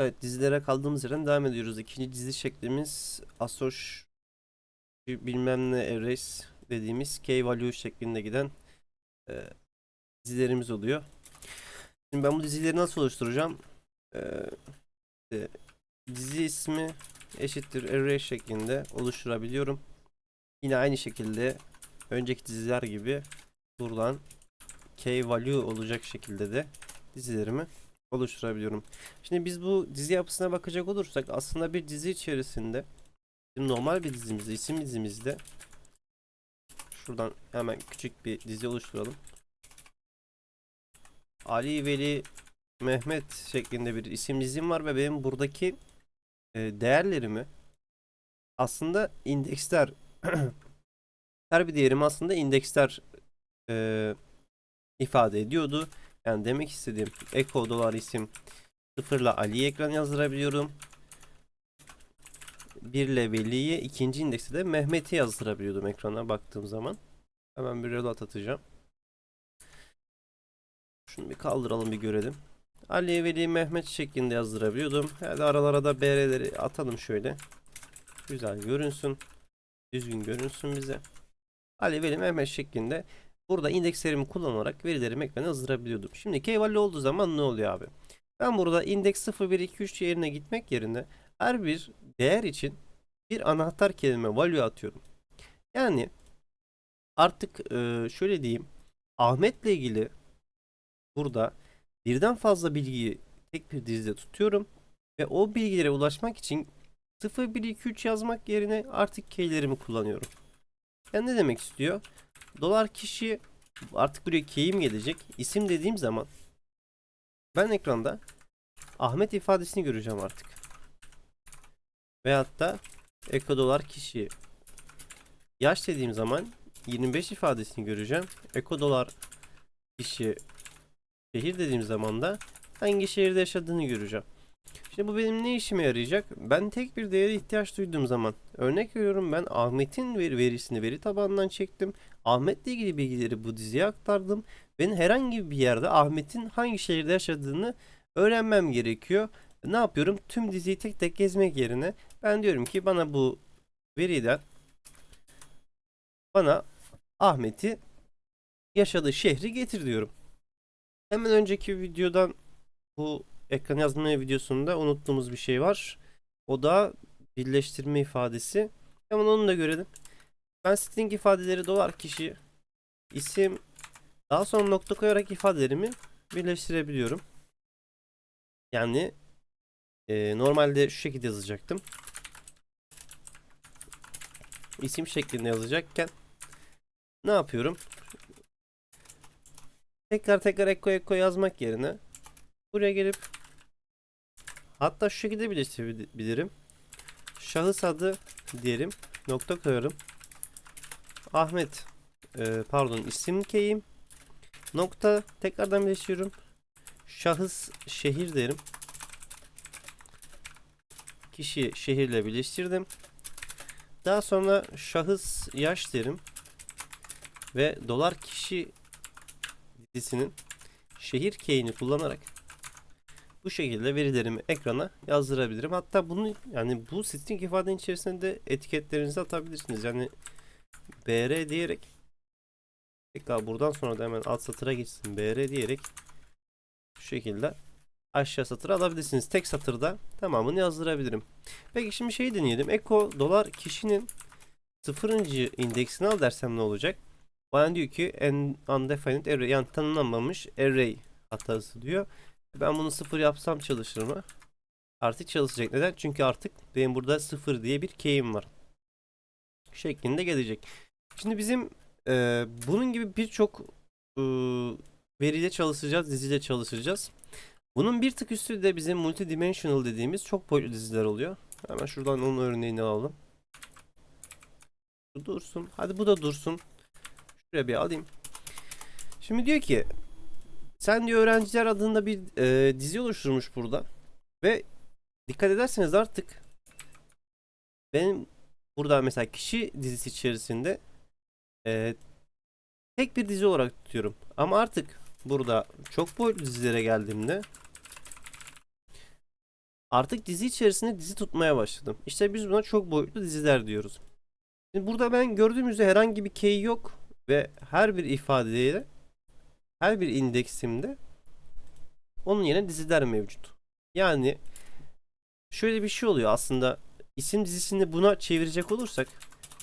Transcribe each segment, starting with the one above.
Evet dizilere kaldığımız yerden devam ediyoruz. İkinci dizi şeklimiz Asoş bilmem ne Erase dediğimiz K-value şeklinde giden e, dizilerimiz oluyor. Şimdi ben bu dizileri nasıl oluşturacağım? E, e, dizi ismi eşittir array şeklinde oluşturabiliyorum. Yine aynı şekilde önceki diziler gibi buradan K-value olacak şekilde de dizilerimi oluşturabiliyorum. Şimdi biz bu dizi yapısına bakacak olursak aslında bir dizi içerisinde normal bir dizimizde, isim dizimizde şuradan hemen küçük bir dizi oluşturalım. Ali Veli Mehmet şeklinde bir isim dizim var ve benim buradaki e, değerlerimi aslında indeksler her bir değerim aslında indeksler e, ifade ediyordu. Yani demek istediğim Eko dolar isim sıfırla Ali'ye ekran yazdırabiliyorum. 1 ile Veli'ye ikinci indekste de Mehmet'i yazdırabiliyordum ekrana baktığım zaman. Hemen bir reload atacağım. Şunu bir kaldıralım bir görelim. Ali, Veli, Mehmet şeklinde yazdırabiliyordum. Hadi aralara da BR'leri atalım şöyle. Güzel görünsün. Düzgün görünsün bize. Ali, Veli, Mehmet şeklinde burada indekslerimi kullanarak verilerimi ekrana yazdırabiliyordum. Şimdi keyvalli olduğu zaman ne oluyor abi? Ben burada indeks 0, 1, 2, 3 yerine gitmek yerine her bir değer için bir anahtar kelime value atıyorum. Yani artık e, şöyle diyeyim. Ahmet'le ilgili burada birden fazla bilgiyi tek bir dizide tutuyorum ve o bilgilere ulaşmak için 0, 1, 2, 3 yazmak yerine artık keylerimi kullanıyorum. Yani ne demek istiyor? Dolar kişi artık buraya keyim gelecek. İsim dediğim zaman ben ekranda Ahmet ifadesini göreceğim artık. Veyahut da Eko dolar kişi yaş dediğim zaman 25 ifadesini göreceğim. Eko dolar kişi şehir dediğim zaman da hangi şehirde yaşadığını göreceğim. Şimdi bu benim ne işime yarayacak? Ben tek bir değere ihtiyaç duyduğum zaman örnek veriyorum ben Ahmet'in ver- verisini veri tabanından çektim. Ahmet'le ilgili bilgileri bu diziye aktardım. Ben herhangi bir yerde Ahmet'in hangi şehirde yaşadığını öğrenmem gerekiyor. Ne yapıyorum? Tüm diziyi tek tek gezmek yerine ben diyorum ki bana bu veriden bana Ahmet'i yaşadığı şehri getir diyorum. Hemen önceki videodan bu ekran yazma videosunda unuttuğumuz bir şey var. O da birleştirme ifadesi. Hemen onu da görelim. Ben string ifadeleri dolar kişi isim daha sonra nokta koyarak ifadelerimi birleştirebiliyorum. Yani e, normalde şu şekilde yazacaktım. İsim şeklinde yazacakken ne yapıyorum? Tekrar tekrar eko eko yazmak yerine buraya gelip hatta şu şekilde birleştirebilirim. Şahıs adı diyelim. Nokta koyarım. Ahmet e, pardon isim keyim nokta tekrardan birleştiriyorum. Şahıs şehir derim. Kişi şehirle birleştirdim. Daha sonra şahıs yaş derim. Ve dolar kişi dizisinin şehir key'ini kullanarak bu şekilde verilerimi ekrana yazdırabilirim. Hatta bunu yani bu string ifadenin içerisinde de etiketlerinizi atabilirsiniz. Yani br diyerek tekrar buradan sonra da hemen alt satıra geçsin br diyerek şu şekilde aşağı satıra alabilirsiniz. Tek satırda tamamını yazdırabilirim. Peki şimdi şey deneyelim. Eko dolar kişinin sıfırıncı indeksini al dersem ne olacak? Bana diyor ki undefined array yani tanımlanmamış array hatası diyor. Ben bunu sıfır yapsam çalışır mı? Artık çalışacak. Neden? Çünkü artık benim burada sıfır diye bir key'im var. Şeklinde gelecek. Şimdi bizim e, bunun gibi birçok e, veriyle çalışacağız, diziyle çalışacağız. Bunun bir tık üstü de bizim multidimensional dediğimiz çok boyutlu diziler oluyor. Hemen şuradan onun örneğini alalım. Dursun. Hadi bu da dursun. Şuraya bir alayım. Şimdi diyor ki sen diyor öğrenciler adında bir e, dizi oluşturmuş burada. Ve dikkat ederseniz artık benim burada mesela kişi dizisi içerisinde e, tek bir dizi olarak tutuyorum. Ama artık burada çok boyutlu dizilere geldiğimde Artık dizi içerisinde dizi tutmaya başladım. İşte biz buna çok boyutlu diziler diyoruz. Şimdi burada ben gördüğüm üzere herhangi bir key yok ve her bir ifadeye her bir indeksimde onun yerine diziler mevcut. Yani şöyle bir şey oluyor aslında isim dizisini buna çevirecek olursak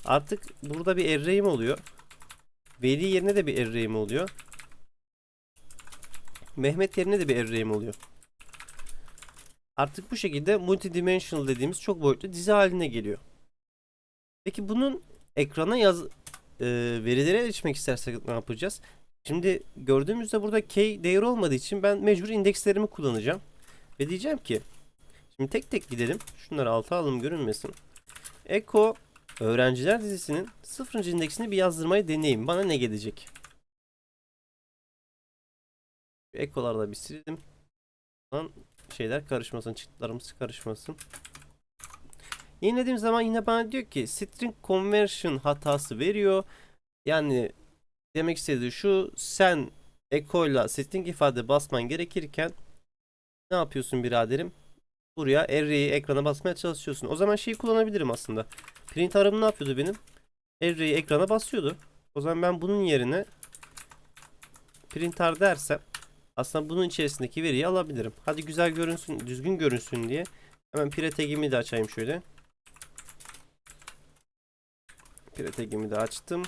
artık burada bir array'im oluyor. Veli yerine de bir array'im oluyor. Mehmet yerine de bir array'im oluyor. Artık bu şekilde multidimensional dediğimiz çok boyutlu dizi haline geliyor. Peki bunun ekrana yaz e, verilere erişmek istersek ne yapacağız? Şimdi gördüğümüzde burada key değeri olmadığı için ben mecbur indekslerimi kullanacağım. Ve diyeceğim ki şimdi tek tek gidelim. Şunları alta alalım görünmesin. Eko öğrenciler dizisinin 0. indeksini bir yazdırmayı deneyeyim. Bana ne gelecek? Ekolarda bir silelim. Lan şeyler karışmasın, çıktılarımız karışmasın. Yenilediğim zaman yine bana diyor ki string conversion hatası veriyor. Yani demek istediği şu sen ekoyla string ifade basman gerekirken ne yapıyorsun biraderim? Buraya array'i ekrana basmaya çalışıyorsun. O zaman şeyi kullanabilirim aslında. Print arım ne yapıyordu benim? Array'i ekrana basıyordu. O zaman ben bunun yerine printer dersem aslında bunun içerisindeki veriyi alabilirim. Hadi güzel görünsün, düzgün görünsün diye hemen pire de açayım şöyle. Pire de açtım.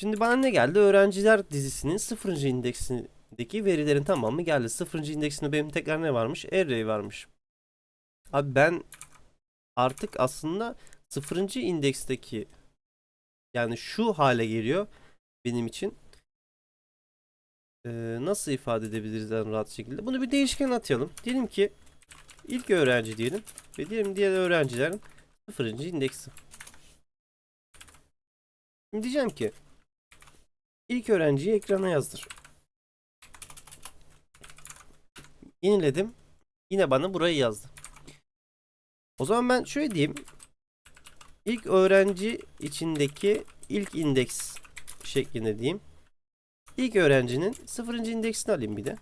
Şimdi bana ne geldi? Öğrenciler dizisinin 0. indeksindeki verilerin tamamı geldi. 0. indeksinde benim tekrar ne varmış? Array varmış. Abi ben artık aslında 0. indeksteki yani şu hale geliyor benim için. Ee, nasıl ifade edebiliriz en rahat şekilde? Bunu bir değişken atayalım. Diyelim ki ilk öğrenci diyelim ve diyelim diğer öğrencilerin 0. indeksi. Şimdi diyeceğim ki ilk öğrenciyi ekrana yazdır. Yeniledim. Yine bana burayı yazdı. O zaman ben şöyle diyeyim. İlk öğrenci içindeki ilk indeks şeklinde diyeyim. İlk öğrencinin 0. indeksini alayım bir de.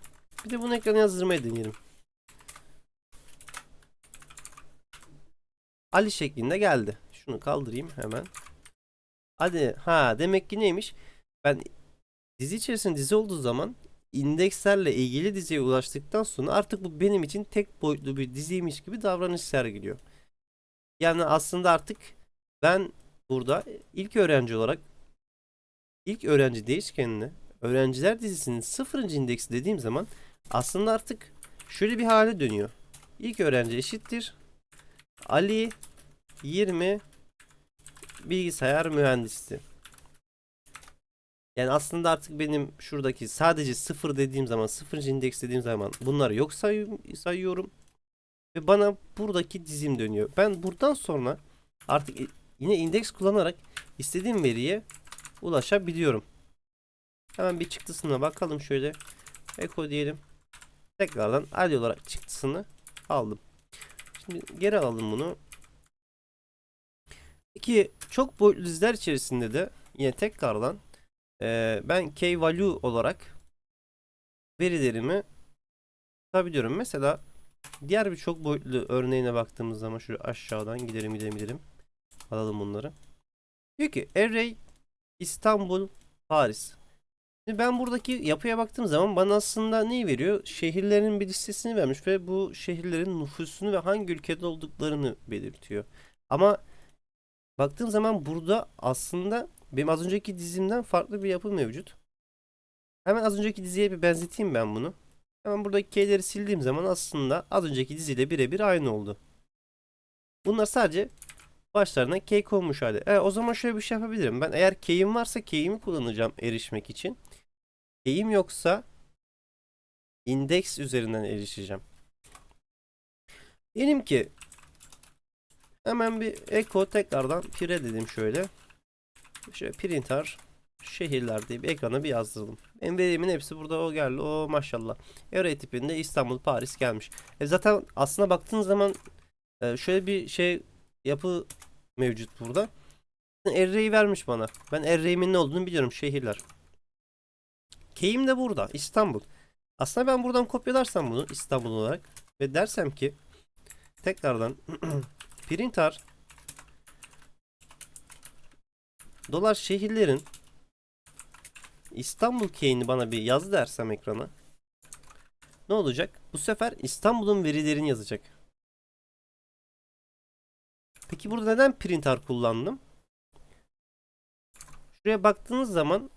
Bir de bunu ekrana yazdırmayı deneyelim. Ali şeklinde geldi. Şunu kaldırayım hemen. Hadi ha demek ki neymiş? Ben dizi içerisinde dizi olduğu zaman indekslerle ilgili diziye ulaştıktan sonra artık bu benim için tek boyutlu bir diziymiş gibi davranış sergiliyor. Yani aslında artık ben burada ilk öğrenci olarak ilk öğrenci değişkenini öğrenciler dizisinin 0. indeksi dediğim zaman aslında artık şöyle bir hale dönüyor. İlk öğrenci eşittir Ali 20 bilgisayar mühendisi. Yani aslında artık benim şuradaki sadece 0 dediğim zaman 0. indeks dediğim zaman bunları yok say sayıyorum. Ve bana buradaki dizim dönüyor. Ben buradan sonra artık yine indeks kullanarak istediğim veriye ulaşabiliyorum. Hemen bir çıktısına bakalım şöyle. Eko diyelim. Tekrardan Ali olarak çıktısını aldım. Şimdi geri alalım bunu. Peki çok boyutlu diziler içerisinde de yine tekrardan e, ben key value olarak verilerimi tutabiliyorum. Mesela diğer bir çok boyutlu örneğine baktığımız zaman şöyle aşağıdan gidelim gidelim gidelim. Alalım bunları. Diyor ki array İstanbul Paris. Şimdi ben buradaki yapıya baktığım zaman bana aslında neyi veriyor? Şehirlerin bir listesini vermiş ve bu şehirlerin nüfusunu ve hangi ülkede olduklarını belirtiyor. Ama baktığım zaman burada aslında benim az önceki dizimden farklı bir yapı mevcut. Hemen az önceki diziye bir benzeteyim ben bunu. Hemen buradaki keyleri sildiğim zaman aslında az önceki diziyle birebir aynı oldu. Bunlar sadece başlarına key konmuş hali. E, o zaman şöyle bir şey yapabilirim. Ben eğer key'im varsa key'imi kullanacağım erişmek için. Key'im yoksa indeks üzerinden erişeceğim. Diyelim ki hemen bir echo tekrardan pire dedim şöyle. Şöyle printer şehirler bir ekrana bir yazdıralım. Benim verimin hepsi burada o geldi. O maşallah. Array tipinde İstanbul, Paris gelmiş. E zaten aslına baktığın zaman e, şöyle bir şey yapı mevcut burada. Array'i vermiş bana. Ben array'imin ne olduğunu biliyorum. Şehirler. Key'im de burada. İstanbul. Aslında ben buradan kopyalarsam bunu İstanbul olarak. ve dersem ki tekrardan printer dolar şehirlerin İstanbul key'ini bana bir yaz dersem ekrana ne olacak? Bu sefer İstanbul'un verilerini yazacak. Peki burada neden printer kullandım? Şuraya baktığınız zaman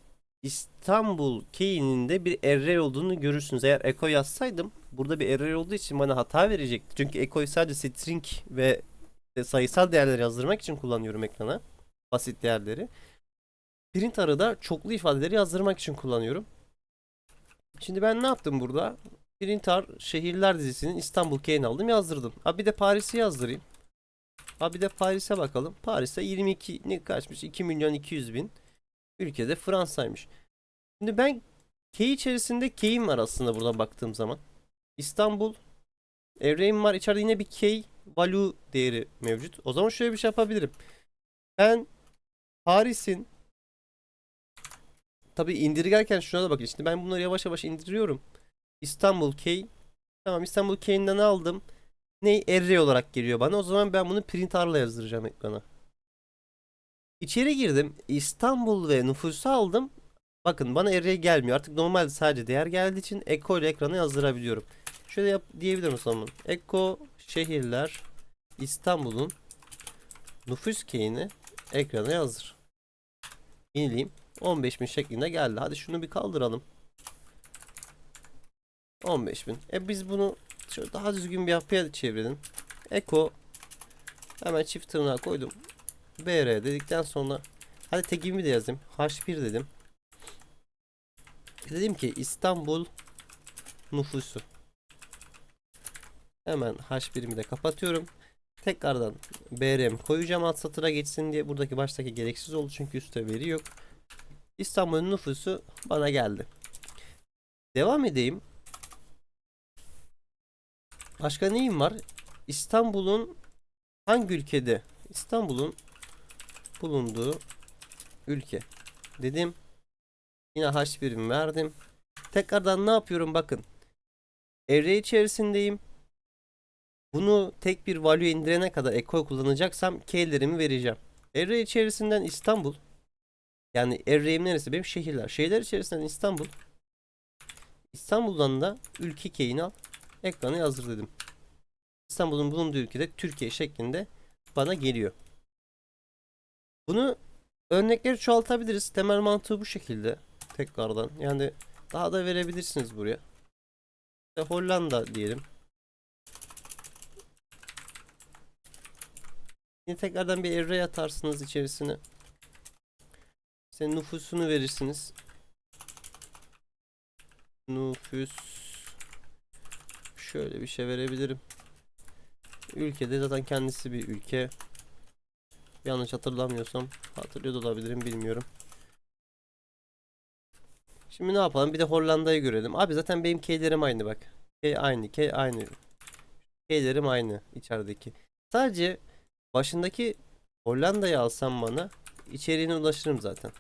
İstanbul key'inin de bir array olduğunu görürsünüz. Eğer echo yazsaydım burada bir array olduğu için bana hata verecekti. Çünkü echo'yu sadece string ve sayısal değerler yazdırmak için kullanıyorum ekrana. Basit değerleri. Printer'ı da çoklu ifadeleri yazdırmak için kullanıyorum. Şimdi ben ne yaptım burada? Printer şehirler dizisinin İstanbul key'ini aldım yazdırdım. Abi bir de Paris'i yazdırayım. Abi bir de Paris'e bakalım. Paris'te 22 ne kaçmış? 2 milyon 200 bin. Ülkede Fransa'ymış. Şimdi ben key içerisinde key'im var aslında burada baktığım zaman. İstanbul array'im var. İçeride yine bir key value değeri mevcut. O zaman şöyle bir şey yapabilirim. Ben Paris'in Tabi indirgerken şuna da bakın. Şimdi ben bunları yavaş yavaş indiriyorum. İstanbul key. Tamam İstanbul key'inden aldım. Ne array olarak geliyor bana. O zaman ben bunu printer'la yazdıracağım ekrana. İçeri girdim. İstanbul ve nüfusu aldım. Bakın bana array gelmiyor. Artık normalde sadece değer geldiği için echo ile ekrana yazdırabiliyorum. Şöyle yap diyebilirim zaman. Echo şehirler İstanbul'un nüfus key'ini ekrana yazdır. İnileyim. 15.000 şeklinde geldi. Hadi şunu bir kaldıralım. 15.000. E biz bunu şöyle daha düzgün bir yapıya çevirelim. Echo hemen çift tırnağı koydum. BR dedikten sonra hadi tagimi de yazayım. H1 dedim. Dedim ki İstanbul nüfusu. Hemen H1'imi de kapatıyorum. Tekrardan BR'mi koyacağım alt satıra geçsin diye. Buradaki baştaki gereksiz oldu çünkü üstte veri yok. İstanbul'un nüfusu bana geldi. Devam edeyim. Başka neyim var? İstanbul'un hangi ülkede? İstanbul'un bulunduğu ülke. Dedim. Yine H1'imi verdim. Tekrardan ne yapıyorum bakın. Array içerisindeyim. Bunu tek bir value indirene kadar echo kullanacaksam keylerimi vereceğim. Array içerisinden İstanbul. Yani array'im neresi? Benim şehirler. Şehirler içerisinden İstanbul. İstanbul'dan da ülke keyini al. Ekrana yazdır dedim. İstanbul'un bulunduğu ülkede Türkiye şeklinde bana geliyor. Bunu örnekleri çoğaltabiliriz. Temel mantığı bu şekilde. Tekrardan. Yani daha da verebilirsiniz buraya. İşte Hollanda diyelim. Yine tekrardan bir array atarsınız içerisine. İşte nüfusunu verirsiniz. Nüfus şöyle bir şey verebilirim. Ülkede zaten kendisi bir ülke. Yanlış hatırlamıyorsam hatırlıyor olabilirim bilmiyorum. Şimdi ne yapalım? Bir de Hollanda'yı görelim. Abi zaten benim keylerim aynı bak. Key aynı, key aynı. Keylerim aynı içerideki. Sadece başındaki Hollanda'yı alsam bana içeriğine ulaşırım zaten.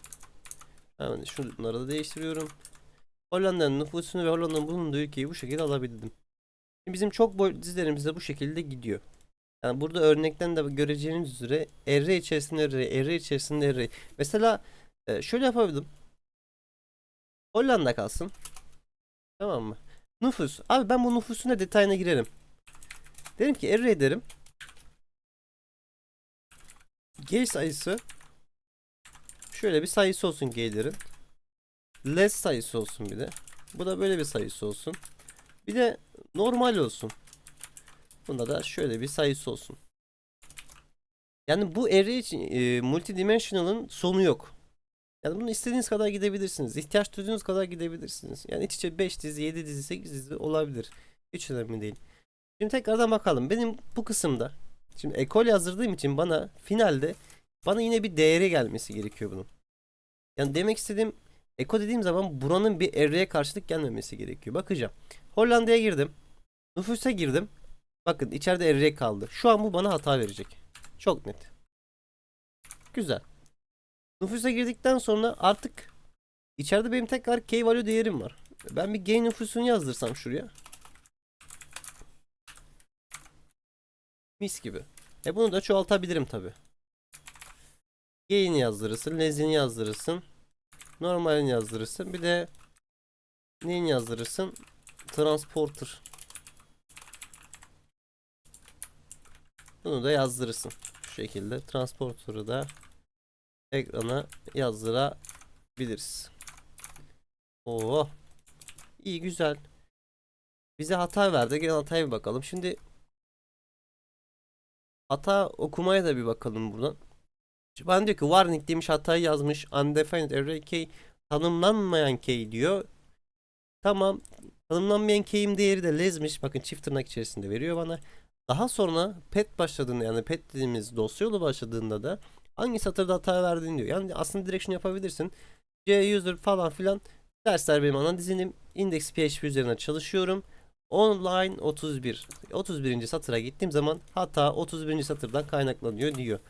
Hemen şunları da değiştiriyorum. Hollanda'nın nüfusunu ve Hollanda'nın bulunduğu ülkeyi bu şekilde alabildim. Bizim çok boy dizilerimiz de bu şekilde gidiyor. Yani burada örnekten de göreceğiniz üzere array içerisinde array, array içerisinde array. Mesela e, şöyle yapabilirim. Hollanda kalsın. Tamam mı? Nüfus. Abi ben bu nüfusun da detayına girerim. Derim ki array derim. G sayısı şöyle bir sayısı olsun G'lerin. Less sayısı olsun bir de. Bu da böyle bir sayısı olsun. Bir de normal olsun. Bunda da şöyle bir sayısı olsun. Yani bu array için e, multidimensional'ın sonu yok. Yani bunu istediğiniz kadar gidebilirsiniz. İhtiyaç duyduğunuz kadar gidebilirsiniz. Yani iç içe 5 dizi, 7 dizi, 8 dizi olabilir. Hiç önemli değil. Şimdi tekrardan bakalım. Benim bu kısımda şimdi ekol yazdırdığım için bana finalde bana yine bir değeri gelmesi gerekiyor bunun. Yani demek istediğim eko dediğim zaman buranın bir array'e karşılık gelmemesi gerekiyor. Bakacağım. Hollanda'ya girdim. Nüfusa girdim. Bakın içeride array kaldı. Şu an bu bana hata verecek. Çok net. Güzel. Nüfusa girdikten sonra artık içeride benim tekrar key value değerim var. Ben bir gain nüfusunu yazdırsam şuraya. Mis gibi. E bunu da çoğaltabilirim tabi. Gain'i yazdırırsın, lezini yazdırırsın. Normalini yazdırırsın. Bir de neyin yazdırırsın? Transporter. Bunu da yazdırırsın. Şu şekilde transporter'ı da ekrana yazdırabiliriz. Oo. İyi güzel. Bize hata verdi. Gel hataya bir bakalım. Şimdi hata okumaya da bir bakalım buradan. Ben diyor ki warning demiş hatayı yazmış. Undefined array key tanımlanmayan key diyor. Tamam. Tanımlanmayan key'in değeri de lezmiş. Bakın çift tırnak içerisinde veriyor bana. Daha sonra pet başladığında yani pet dediğimiz dosya yolu başladığında da hangi satırda hata verdiğini diyor. Yani aslında direkt yapabilirsin. C user falan filan dersler benim ana dizinim. Index PHP üzerine çalışıyorum. Online 31. 31. satıra gittiğim zaman hata 31. satırdan kaynaklanıyor diyor.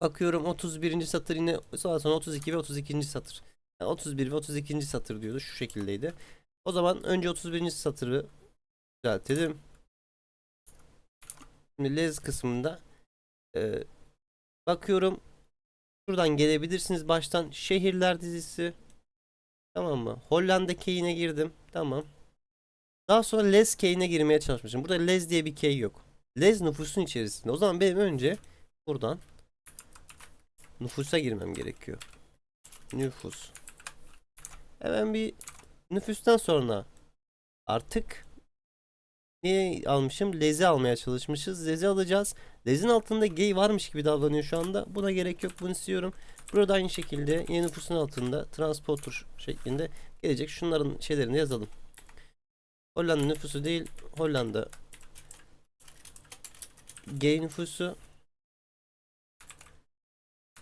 Bakıyorum 31. satır yine sonra sonra 32 ve 32. satır. Yani 31 ve 32. satır diyordu. Şu şekildeydi. O zaman önce 31. satırı düzeltelim. Şimdi lez kısmında e, bakıyorum şuradan gelebilirsiniz baştan şehirler dizisi tamam mı? Hollanda key'ine girdim. Tamam. Daha sonra Les key'ine girmeye çalışmışım. Burada Les diye bir key yok. Les nüfusun içerisinde. O zaman benim önce buradan nüfusa girmem gerekiyor. Nüfus. Hemen bir nüfustan sonra artık Neyi almışım? Lezi almaya çalışmışız. Lezi alacağız. Lezin altında gay varmış gibi davranıyor şu anda. Buna gerek yok. Bunu istiyorum. Burada aynı şekilde yeni nüfusun altında transporter şeklinde gelecek. Şunların şeylerini yazalım. Hollanda nüfusu değil. Hollanda gay nüfusu.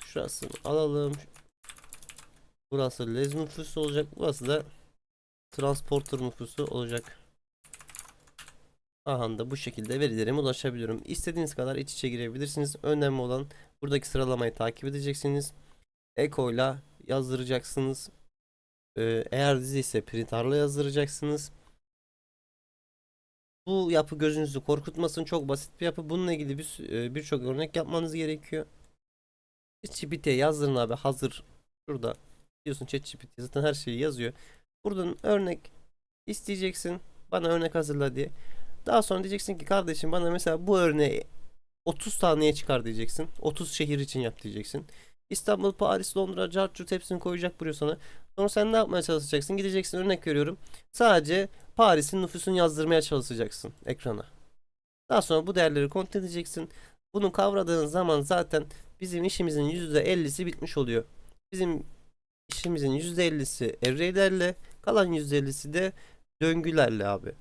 Şurasını alalım. Burası lez nüfusu olacak. Burası da transporter nüfusu olacak. Aha da bu şekilde verilerime ulaşabiliyorum. İstediğiniz kadar iç içe girebilirsiniz. Önemli olan buradaki sıralamayı takip edeceksiniz. Eko ile yazdıracaksınız. Ee, eğer dizi ise printerle yazdıracaksınız. Bu yapı gözünüzü korkutmasın. Çok basit bir yapı. Bununla ilgili bir e, birçok örnek yapmanız gerekiyor. ChatGPT'ye yazdırın abi hazır. Şurada diyorsun ChatGPT zaten her şeyi yazıyor. Buradan örnek isteyeceksin. Bana örnek hazırla diye. Daha sonra diyeceksin ki kardeşim bana mesela bu örneği 30 taneye çıkar diyeceksin. 30 şehir için yap diyeceksin. İstanbul, Paris, Londra, Carchurt hepsini koyacak buraya sana. Sonra sen ne yapmaya çalışacaksın? Gideceksin örnek veriyorum. Sadece Paris'in nüfusunu yazdırmaya çalışacaksın ekrana. Daha sonra bu değerleri kontrol edeceksin. Bunu kavradığın zaman zaten bizim işimizin %50'si bitmiş oluyor. Bizim işimizin %50'si array'lerle, kalan %50'si de döngülerle abi.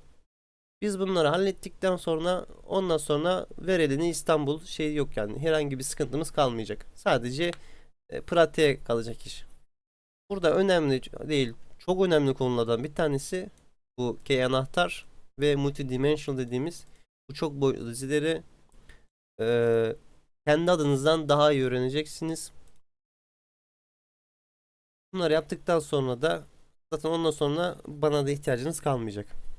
Biz bunları hallettikten sonra ondan sonra Verelini İstanbul şey yok yani herhangi bir sıkıntımız kalmayacak. Sadece e, pratiğe kalacak iş. Burada önemli değil çok önemli konulardan bir tanesi bu key anahtar ve multidimensional dediğimiz bu çok boyutlu dizileri e, kendi adınızdan daha iyi öğreneceksiniz. Bunları yaptıktan sonra da zaten ondan sonra bana da ihtiyacınız kalmayacak.